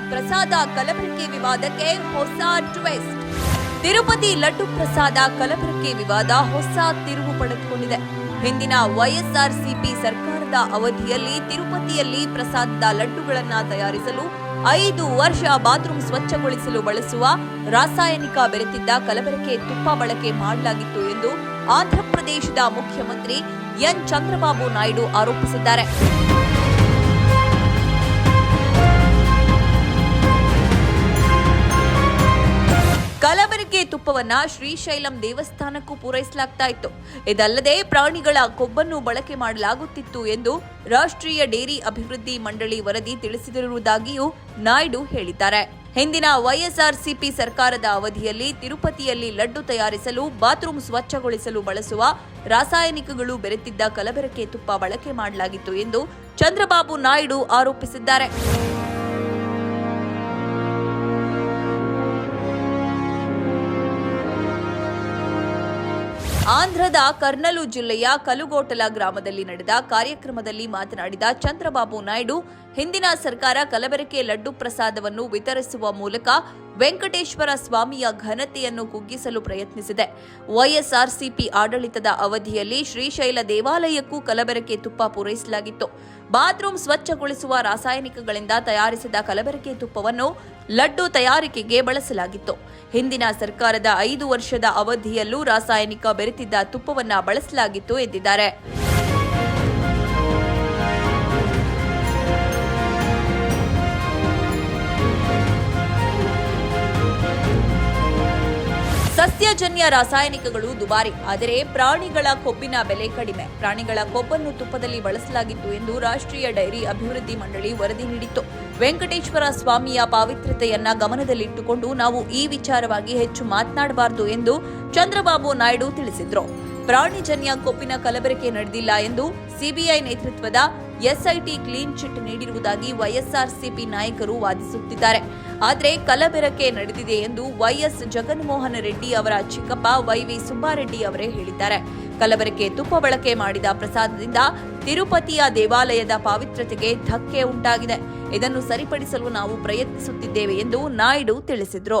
ಪ್ರಸಾದ ಕಲಬೆರಕೆ ವಿವಾದಕ್ಕೆ ಹೊಸ ಟ್ವಿಸ್ಟ್. ತಿರುಪತಿ ಲಡ್ಡು ಪ್ರಸಾದ ಕಲಬೆರಕೆ ವಿವಾದ ಹೊಸ ತಿರುವು ಪಡೆದುಕೊಂಡಿದೆ. ಹಿಂದಿನ ವೈಎಸ್ಆರ್ಸಿಪಿ ಸರ್ಕಾರದ ಅವಧಿಯಲ್ಲಿ ತಿರುಪತಿಯಲ್ಲಿ ಪ್ರಸಾದದ ಲಡ್ಡುಗಳನ್ನ ತಯಾರಿಸಲು ಐದು ವರ್ಷ ಬಾತ್ರೂಮ್ ಸ್ವಚ್ಛಗೊಳಿಸಲು ಬಳಸುವ ರಾಸಾಯನಿಕ ಬೆರೆತಿದ್ದ ಕಲಬೆರಕೆ ತುಪ್ಪ ಬಳಕೆ ಮಾಡಲಾಗಿತ್ತು ಎಂದು ಆಂಧ್ರಪ್ರದೇಶದ ಮುಖ್ಯಮಂತ್ರಿ ಎನ್. ಚಂದ್ರಬಾಬು ನಾಯ್ಡು ಆರೋಪಿಸಿದ್ದಾರೆ. ತುಪ್ಪವನ್ನ ಶ್ರೀಶೈಲಂ ದೇವಸ್ಥಾನಕ್ಕೂ ಪೂರೈಸಲಾಗ್ತಾ ಇತ್ತು. ಇದಲ್ಲದೆ ಪ್ರಾಣಿಗಳ ಕೊಬ್ಬನ್ನು ಬಳಕೆ ಮಾಡಲಾಗುತ್ತಿತ್ತು ಎಂದು ರಾಷ್ಟ್ರೀಯ ಡೇರಿ ಅಭಿವೃದ್ಧಿ ಮಂಡಳಿ ವರದಿ ತಿಳಿಸಿರುವುದಾಗಿಯೂ ನಾಯ್ಡು ಹೇಳಿದ್ದಾರೆ. ಹಿಂದಿನ ವೈಎಸ್ಆರ್ಸಿಪಿ ಸರ್ಕಾರದ ಅವಧಿಯಲ್ಲಿ ತಿರುಪತಿಯಲ್ಲಿ ಲಡ್ಡು ತಯಾರಿಸಲು, ಬಾತ್ರೂಮ್ ಸ್ವಚ್ಛಗೊಳಿಸಲು ಬಳಸುವ ರಾಸಾಯನಿಕಗಳು ಬೆರೆತಿದ್ದ ಕಲಬೆರಕೆ ತುಪ್ಪ ಬಳಕೆ ಮಾಡಲಾಗಿತ್ತು ಎಂದು ಚಂದ್ರಬಾಬು ನಾಯ್ಡು ಆರೋಪಿಸಿದ್ದಾರೆ. ಆಂಧ್ರದ ಕರ್ನಲು ಜಿಲ್ಲೆಯ ಕಲುಗೋಟಲ ಗ್ರಾಮದಲ್ಲಿ ನಡೆದ ಕಾರ್ಯಕ್ರಮದಲ್ಲಿ ಮಾತನಾಡಿದ ಚಂದ್ರಬಾಬು ನಾಯ್ಡು, ಹಿಂದಿನ ಸರ್ಕಾರ ಕಲಬೆರಕೆ ಲಡ್ಡು ಪ್ರಸಾದವನ್ನು ವಿತರಿಸುವ ಮೂಲಕ ವೆಂಕಟೇಶ್ವರ ಸ್ವಾಮಿಯ ಘನತೆಯನ್ನು ಕುಗ್ಗಿಸಲು ಪ್ರಯತ್ನಿಸಿದೆ. ವೈಎಸ್ಆರ್ಸಿಪಿ ಆಡಳಿತದ ಅವಧಿಯಲ್ಲಿ ಶ್ರೀಶೈಲ ದೇವಾಲಯಕ್ಕೂ ಕಲಬೆರಕೆ ತುಪ್ಪ ಪೂರೈಸಲಾಗಿತ್ತು. ಬಾತ್ರೂಮ್ ಸ್ವಚ್ಛಗೊಳಿಸುವ ರಾಸಾಯನಿಕಗಳಿಂದ ತಯಾರಿಸಿದ ಕಲಬೆರಕೆ ತುಪ್ಪವನ್ನು ಲಡ್ಡು ತಯಾರಿಕೆಗೆ ಬಳಸಲಾಗಿತ್ತು. ಹಿಂದಿನ ಸರ್ಕಾರದ ಐದು ವರ್ಷದ ಅವಧಿಯಲ್ಲೂ ರಾಸಾಯನಿಕ ಬೆರೆತಿದ್ದ ತುಪ್ಪವನ್ನು ಬಳಸಲಾಗಿತ್ತು ಎಂದಿದ್ದಾರೆ. ಸಸ್ಯಜನ್ಯ ರಾಸಾಯನಿಕಗಳು ದುಬಾರಿ, ಆದರೆ ಪ್ರಾಣಿಗಳ ಕೊಬ್ಬಿನ ಬೆಲೆ ಕಡಿಮೆ. ಪ್ರಾಣಿಗಳ ಕೊಬ್ಬನ್ನು ತುಪ್ಪದಲ್ಲಿ ಬಳಸಲಾಗಿತ್ತು ಎಂದು ರಾಷ್ಟ್ರೀಯ ಡೈರಿ ಅಭಿವೃದ್ಧಿ ಮಂಡಳಿ ವರದಿ ನೀಡಿತ್ತು. ವೆಂಕಟೇಶ್ವರ ಸ್ವಾಮಿಯ ಪಾವಿತ್ರ್ಯತೆಯನ್ನ ಗಮನದಲ್ಲಿಟ್ಟುಕೊಂಡು ನಾವು ಈ ವಿಚಾರವಾಗಿ ಹೆಚ್ಚು ಮಾತನಾಡಬಾರದು ಎಂದು ಚಂದ್ರಬಾಬು ನಾಯ್ಡು ತಿಳಿಸಿದ್ರು. ಪ್ರಾಣಿಜನ್ಯ ಕೊಬ್ಬಿನ ಕಲಬೆರಕೆ ನಡೆದಿಲ್ಲ ಎಂದು ಸಿಬಿಐ ನೇತೃತ್ವದ ಎಸ್ಐಟಿ ಕ್ಲೀನ್ ಚಿಟ್ ನೀಡಿರುವುದಾಗಿ ವೈಎಸ್ಆರ್ಸಿಪಿ ನಾಯಕರು ವಾದಿಸುತ್ತಿದ್ದಾರೆ. ಆದರೆ ಕಲಬೆರಕೆ ನಡೆದಿದೆ ಎಂದು ವೈಎಸ್ ಜಗನ್ಮೋಹನ್ ರೆಡ್ಡಿ ಅವರ ಚಿಕ್ಕಪ್ಪ ವೈವಿ ಸುಬ್ಬಾರೆಡ್ಡಿ ಅವರೇ ಹೇಳಿದ್ದಾರೆ. ಕಲಬೆರಕೆ ತುಪ್ಪ ಬಳಕೆ ಮಾಡಿದ ಪ್ರಸಾದದಿಂದ ತಿರುಪತಿಯ ದೇವಾಲಯದ ಪಾವಿತ್ರ್ಯತೆಗೆ ಧಕ್ಕೆ ಉಂಟಾಗಿದೆ. ಇದನ್ನು ಸರಿಪಡಿಸಲು ನಾವು ಪ್ರಯತ್ನಿಸುತ್ತಿದ್ದೇವೆ ಎಂದು ನಾಯ್ಡು ತಿಳಿಸಿದರು.